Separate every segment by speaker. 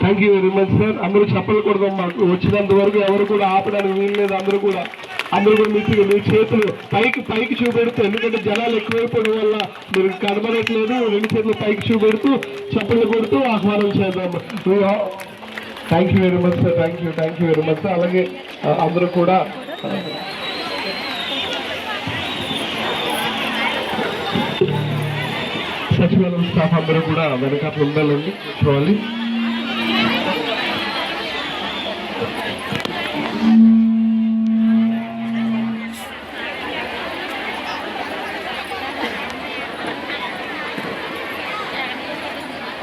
Speaker 1: Thank you very much sir అందరూ చెప్పకూడదు మాకు. వచ్చినంత వరకు ఎవరు కూడా ఆపడానికి వీల్లేదు అందరూ కూడా. అందరూ కూడా మీకు మీ చేతులు పైకి పైకి చూపెడుతూ ఎందుకంటే జనాలు ఎక్కువైపోవడం వల్ల మీరు కనబడట్లేదు. రెండు చేతులు పైకి చూపెడుతూ చెప్పలు కొడుతూ ఆహ్వానం చేద్దాం. Thank you very much sir thank you thank you very much sir అలాగే అందరూ కూడా సచివాలయం స్టాఫ్ అందరూ కూడా వెనకాల ఉండాలండి. చూడాలి.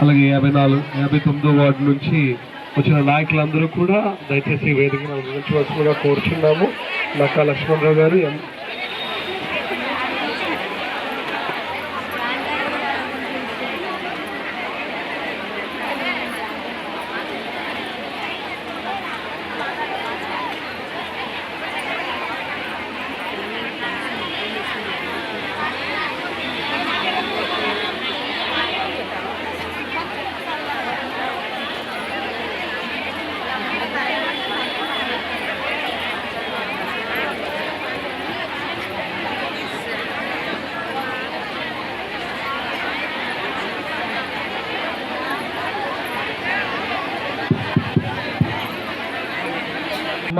Speaker 1: అలాగే యాభై నాలుగు యాభై తొమ్మిదో వార్డు నుంచి వచ్చిన నాయకులందరూ కూడా దయచేసి ఈ వేదికను అందించవలసిందిగా కోరుచున్నాము. నక్కా లక్ష్మణరావు గారు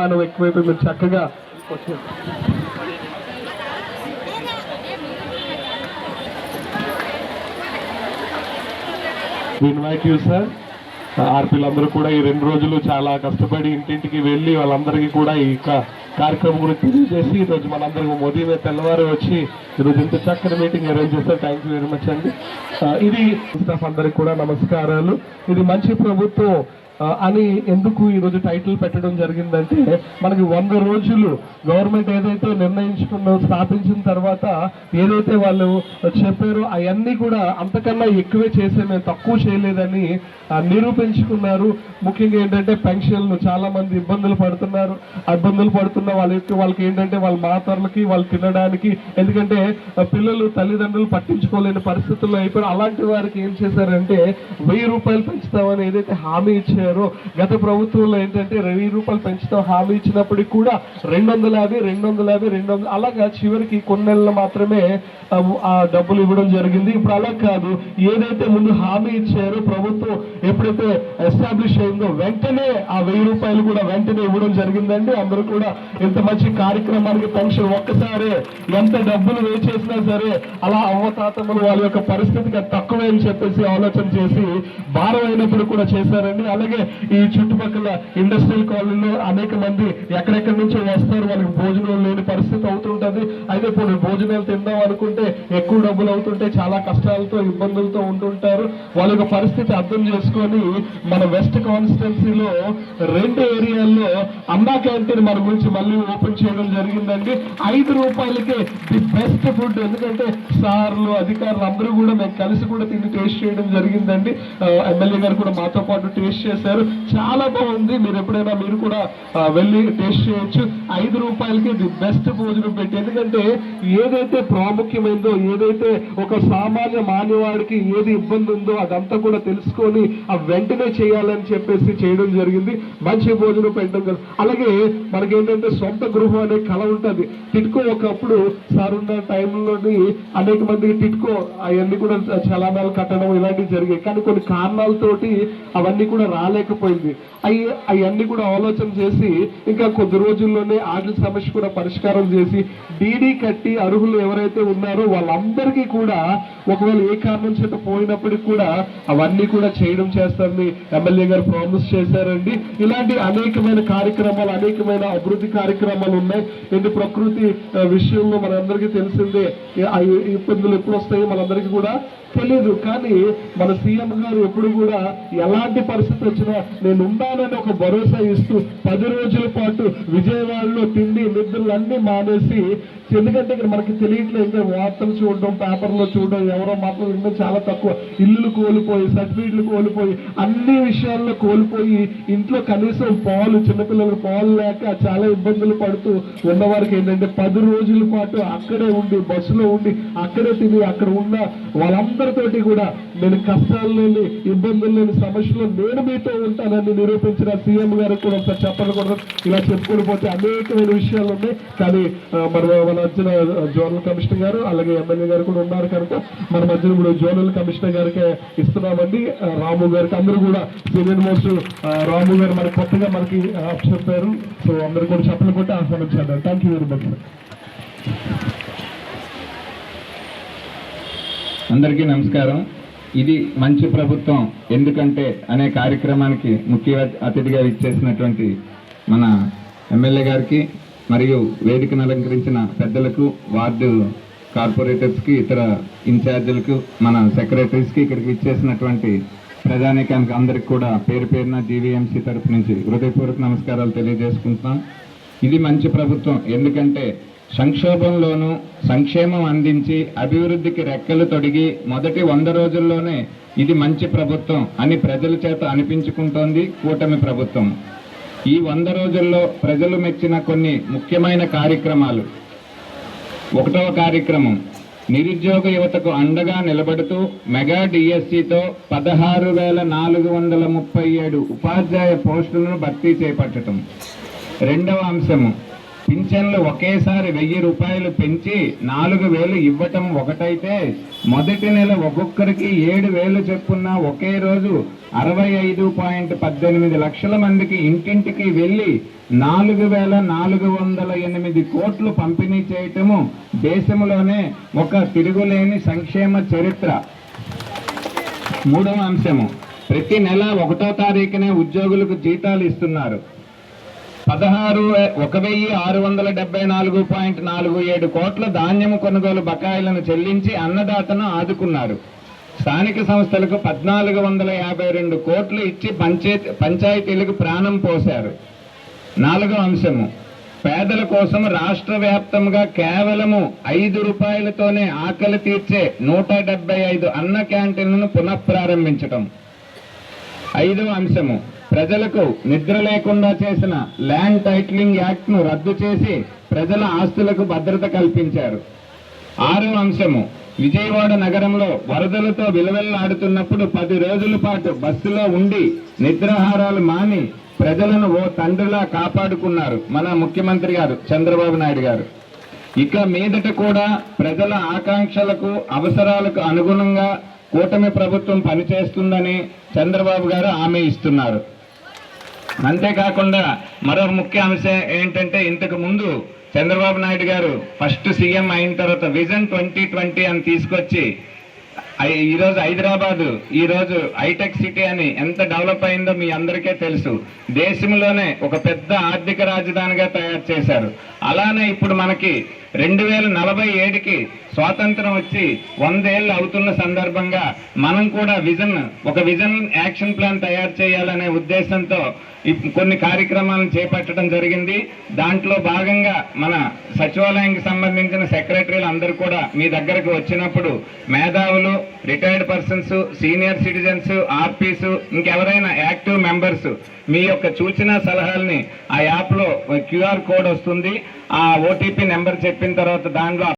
Speaker 1: అభిమానం మనం ఎక్కువైపోయి మీరు చక్కగా వచ్చారు. ఇన్వైట్ యూ సార్ ఆర్పీలందరూ కూడా ఈ రెండు రోజులు చాలా కష్టపడి ఇంటింటికి వెళ్ళి వాళ్ళందరికీ కూడా ఈ కార్యక్రమం గురించి తెలియజేసి ఈరోజు మనందరికీ మోదీ తెల్లవారు వచ్చి ఈరోజు ఇంత చక్కని మీటింగ్ అరేంజ్ చేస్తారు థ్యాంక్ యూ వెరీ మచ్ అండి. Uh, ఇది స్టాఫ్ అందరికి కూడా నమస్కారాలు. ఇది మంచి ప్రభుత్వం. అని ఎందుకు ఈరోజు టైటిల్ పెట్టడం జరిగిందంటే మనకి వంద రోజులు గవర్నమెంట్ ఏదైతే నిర్ణయించుకున్న స్థాపించిన తర్వాత ఏదైతే వాళ్ళు చెప్పారో అవన్నీ కూడా అంతకన్నా ఎక్కువే చేసే మేము తక్కువ చేయలేదని నిరూపించుకున్నారు. ముఖ్యంగా ఏంటంటే పెన్షన్లు చాలా మంది ఇబ్బందులు పడుతున్నారు. ఇబ్బందులు పడుతున్న వాళ్ళకి వాళ్ళకి ఏంటంటే వాళ్ళ మాతరులకి వాళ్ళు తినడానికి ఎందుకంటే పిల్లలు తల్లిదండ్రులు పట్టించుకోలేని పరిస్థితుల్లో అయిపోయారు అలాంటి వారికి ఏం చేశారంటే వెయ్యి రూపాయలు పెంచుతామని ఏదైతే హామీ ఇచ్చారు గత ప్రభుత్వంలో ఏంటంటే వెయ్యి రూపాయలు పెంచుతాం హామీ ఇచ్చినప్పటికీ కూడా రెండు వందల యాభై రెండు వందల యాభై రెండు వందల అలాగా చివరికి కొన్ని నెలలు మాత్రమే ఆ, డబ్బులు ఇవ్వడం జరిగింది. ఇప్పుడు అలా కాదు. ఏదైతే ముందు హామీ ఇచ్చారో ప్రభుత్వం ఎప్పుడైతే ఎస్టాబ్లిష్ అయిందో వెంటనే ఆ వెయ్యి రూపాయలు కూడా వెంటనే ఇవ్వడం జరిగిందండి. అందరూ కూడా ఇంత మంచి కార్యక్రమానికి పెన్షన్ ఒక్కసారే ఎంత డబ్బులు వేచేసినా సరే అలా అవ్వతాతములు వాళ్ళ యొక్క పరిస్థితికి తక్కువే అని చెప్పేసి ఆలోచన చేసి భారం అయినప్పుడు కూడా చేశారండి. అలాగే ఈ చుట్టుపక్కల ఇండస్ట్రియల్ కాలనీలో అనేక మంది ఎక్కడెక్కడి నుంచో వస్తారు వాళ్ళకి భోజనం లేని పరిస్థితి అవుతుంటది. అయితే ఇప్పుడు భోజనాలు తిందాం అనుకుంటే ఎక్కువ డబ్బులు అవుతుంటే చాలా కష్టాలతో ఇబ్బందులతో ఉంటుంటారు. వాళ్ళ యొక్క పరిస్థితి అర్థం చేసుకొని మన వెస్ట్ కాన్స్టిట్యున్సీలో రెండు ఏరియాల్లో అన్నా క్యాంటీన్ మన గురించి మళ్ళీ ఓపెన్ చేయడం జరిగిందండి. ఐదు రూపాయలకే ది బెస్ట్ ఫుడ్. ఎందుకంటే సార్లు అధికారులు అందరూ కూడా మేము కలిసి కూడా తిని టేస్ట్ చేయడం జరిగిందండి. ఎమ్మెల్యే గారు కూడా మాతో పాటు టేస్ట్ చేశారు. చాలా బాగుంది. మీరు ఎప్పుడైనా మీరు కూడా వెళ్ళి టేస్ట్ చేయొచ్చు. ఐదు రూపాయలకి ది బెస్ట్ భోజనం పెట్టి. ఎందుకంటే ఏదైతే ప్రాముఖ్యమైందో ఏదైతే ఒక సామాన్య మాన్యవాడికి ఏది ఇబ్బంది ఉందో అదంతా కూడా తెలుసుకొని ఆ వెంటనే చేయాలని చెప్పేసి చేయడం జరిగింది. మంచి భోజనం పెట్టడం కదా అలాగే మనకేంటంటే సొంత గృహం అనే కళ ఉంటుంది. టిట్కో ఒకప్పుడు సార్ ఉన్న టైంలోని అనేక మందికి టిట్కో అవన్నీ కూడా చలానాలు కట్టడం ఇలాంటివి జరిగాయి. కానీ కొన్ని కారణాలతోటి అవన్నీ కూడా రాలేకపోయింది. అవి అవన్నీ కూడా ఆలోచన చేసి ఇంకా కొద్ది రోజుల్లోనే ఆటల సమస్య కూడా పరిష్కారం చేసి డీడీ కట్టి అర్హులు ఎవరైతే ఉన్నారో వాళ్ళందరికీ కూడా ఒకవేళ ఏ కారణం చేత పోయినప్పటికి కూడా అవన్నీ కూడా చేయడం చేస్తారని ఎమ్మెల్యే గారు ప్రామిస్ చేశారండి. ఇలాంటి అనేకమైన కార్యక్రమాలు అనేకమైన అభివృద్ధి కార్యక్రమాలు ఉన్నాయి. ఏంటి ప్రకృతి విషయంలో మనందరికీ తెలిసిందే. ఇబ్బందులు ఎప్పుడు వస్తాయో మనందరికీ కూడా తెలియదు కానీ మన సీఎం గారు ఎప్పుడు కూడా ఎలాంటి పరిస్థితి వచ్చినా నేను ఉండాలని ఒక భరోసా ఇస్తూ పది రోజుల పాటు విజయవాడలో తిండి నిద్రలు అన్ని మానేసి ఎందుకంటే ఇక్కడ మనకి తెలియట్లేదు వార్తలు చూడడం పేపర్లో చూడడం ఎవరో మాటలు వినడం చాలా తక్కువ. ఇల్లులు కోల్పోయి సర్టిఫికెట్లు కోల్పోయి అన్ని విషయాల్లో కోల్పోయి ఇంట్లో కనీసం పాలు చిన్నపిల్లలకు పాలు లేక చాలా ఇబ్బందులు పడుతూ ఉన్నవారికి ఏంటంటే పది రోజుల పాటు అక్కడే ఉండి బస్సులో ఉండి అక్కడే తిని అక్కడ ఉన్న వాళ్ళందరితోటి కూడా నేను కష్టాలు లేని ఇబ్బందులు లేని సమస్యలు నేను మీతో మీతో ఉంటానని నిరూపించిన సీఎం గారికి కూడా ఒకసారి చెప్పలు కూడా. ఇలా చెప్పుకొని పోతే అనేకమైన విషయాలు ఉన్నాయి. కానీ మన మన మధ్యన జోనల్ కమిషనర్ గారు అలాగే ఎమ్మెల్యే గారు కూడా ఉన్నారు కనుక మన మధ్యన ఇప్పుడు జోనల్ కమిషనర్ గారికి ఇస్తున్నామండి. రాము గారికి అందరూ కూడా సీనియర్ మోస్ట్ రాము గారు మనకి కొత్తగా మనకి ఆప్షన్ చెప్పారు. సో అందరూ కూడా చెప్పలు కొట్టి ఆహ్వానించారు థ్యాంక్ యూ వెరీ మచ్
Speaker 2: అందరికీ నమస్కారం. ఇది మంచి ప్రభుత్వం. ఎందుకంటే అనే కార్యక్రమానికి ముఖ్య అతిథిగా ఇచ్చేసినటువంటి మన ఎమ్మెల్యే గారికి మరియు వేదికను అలంకరించిన పెద్దలకు వార్డు కార్పొరేటర్స్కి ఇతర ఇన్ఛార్జీలకు మన సెక్రటరీస్కి ఇక్కడికి ఇచ్చేసినటువంటి ప్రజానీకానికి అందరికి కూడా పేరు పేరున జీవీఎంసీ తరఫు నుంచి హృదయపూర్వక నమస్కారాలు తెలియజేసుకుంటున్నాం ఇది మంచి ప్రభుత్వం. ఎందుకంటే సంక్షోభంలోనూ సంక్షేమం అందించి అభివృద్ధికి రెక్కలు తొడిగి మొదటి వంద రోజుల్లోనే ఇది మంచి ప్రభుత్వం అని ప్రజల చేత అనిపించుకుంటోంది కూటమి ప్రభుత్వం. ఈ వంద రోజుల్లో ప్రజలు మెచ్చిన కొన్ని ముఖ్యమైన కార్యక్రమాలు. ఒకటవ కార్యక్రమం నిరుద్యోగ యువతకు అండగా నిలబడుతూ మెగా డిఎస్సితో పదహారు వేల నాలుగు వందల ముప్పై ఏడు ఉపాధ్యాయ పోస్టులను భర్తీ చేపట్టడం రెండవ అంశము పింఛన్లు ఒకేసారి వెయ్యి రూపాయలు పెంచి నాలుగు వేలు ఇవ్వటం ఒకటైతే మొదటి నెల ఒక్కొక్కరికి ఏడు వేలు చెప్పున్న ఒకే రోజు అరవై ఐదు పాయింట్ పద్దెనిమిది లక్షల మందికి ఇంటింటికి వెళ్ళి నాలుగు వేల నాలుగు వందల ఎనిమిది కోట్లు పంపిణీ చేయటము దేశంలోనే ఒక తిరుగులేని సంక్షేమ చరిత్ర. మూడవ అంశము. ప్రతి నెల ఒకటో తారీఖునే ఉద్యోగులకు జీతాలు ఇస్తున్నారు. పదహారు ఒక వెయ్యి ఆరు వందల డెబ్బై నాలుగు పాయింట్ నాలుగు ఏడు కోట్ల ధాన్యం కొనుగోలు బకాయిలను చెల్లించి అన్నదాతను ఆదుకున్నారు. స్థానిక సంస్థలకు పద్నాలుగు వందల యాభై రెండు కోట్లు ఇచ్చి పంచాయతీ పంచాయతీలకు ప్రాణం పోశారు. నాలుగో అంశము పేదల కోసం రాష్ట్ర వ్యాప్తంగా కేవలము ఐదు రూపాయలతోనే ఆకలి తీర్చే నూట డెబ్బై ఐదు అన్న క్యాంటీన్లను పునఃప్రారంభించటం. ఐదవ అంశము ప్రజలకు నిద్ర లేకుండా చేసిన ల్యాండ్ టైటిలింగ్ యాక్ట్ను రద్దు చేసి ప్రజల ఆస్తులకు భద్రత కల్పించారు. ఆరు అంశము విజయవాడ నగరంలో వరదలతో విలవెల్లాడుతున్నప్పుడు పది రోజుల పాటు బస్సులో ఉండి నిద్రాహారాలు మాని ప్రజలను ఓ తండ్రిలా కాపాడుకున్నారు మన ముఖ్యమంత్రి గారు చంద్రబాబు నాయుడు గారు. ఇక మీదట కూడా ప్రజల ఆకాంక్షలకు అవసరాలకు అనుగుణంగా కూటమి ప్రభుత్వం పనిచేస్తుందని చంద్రబాబు గారు హామీ ఇస్తున్నారు. అంతేకాకుండా మరో ముఖ్య అంశం ఏంటంటే ఇంతకు ముందు చంద్రబాబు నాయుడు గారు ఫస్ట్ సీఎం అయిన తర్వాత విజన్ ట్వంటీ ట్వంటీ అని తీసుకొచ్చి ఈరోజు హైదరాబాదు ఈరోజు హైటెక్ సిటీ అని ఎంత డెవలప్ అయిందో మీ అందరికీ తెలుసు. దేశంలోనే ఒక పెద్ద ఆర్థిక రాజధానిగా తయారు చేశారు. అలానే ఇప్పుడు మనకి రెండు వేల నలభై ఏడుకి స్వాతంత్రం వచ్చి వందేళ్ళు అవుతున్న సందర్భంగా మనం కూడా విజన్ ఒక విజన్ యాక్షన్ ప్లాన్ తయారు చేయాలనే ఉద్దేశంతో ఇప్- కొన్ని కార్యక్రమాలను చేపట్టడం జరిగింది. దాంట్లో భాగంగా మన సచివాలయానికి సంబంధించిన సెక్రటరీలు అందరూ కూడా మీ దగ్గరకు వచ్చినప్పుడు మేధావులు retired persons senior citizens RPs ఇంకెవరైనా యాక్టివ్ మెంబర్స్ మీ యొక్క సూచన సలహాలని ఆ యాప్లో క్యూఆర్ కోడ్ వస్తుంది. ఆ ఓటీపీ నెంబర్ చెప్పిన తర్వాత దానిలో